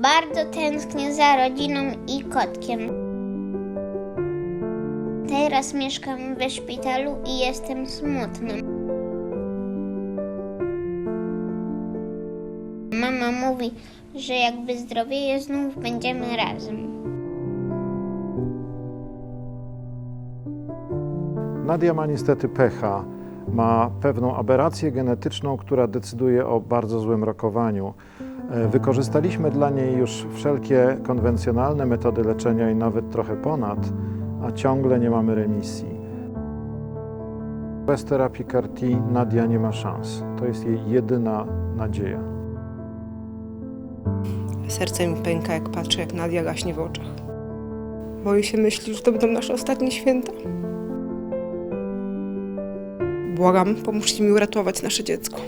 Bardzo tęsknię za rodziną i kotkiem. Teraz mieszkam we szpitalu i jestem smutny. Mama mówi, że jak wyzdrowieję, znów będziemy razem. Nadia ma niestety pecha. Ma pewną aberrację genetyczną, która decyduje o bardzo złym rokowaniu. E, Wykorzystaliśmy dla niej już wszelkie konwencjonalne metody leczenia i nawet trochę ponad, a ciągle nie mamy remisji. Bez terapii CAR-T Nadia nie ma szans. To jest jej jedyna nadzieja. Serce mi pęka, jak patrzę, jak Nadia gaśnie w oczach. Boję się myśli, że to będą nasze ostatnie święta. Błagam, pomóżcie mi uratować nasze dziecko.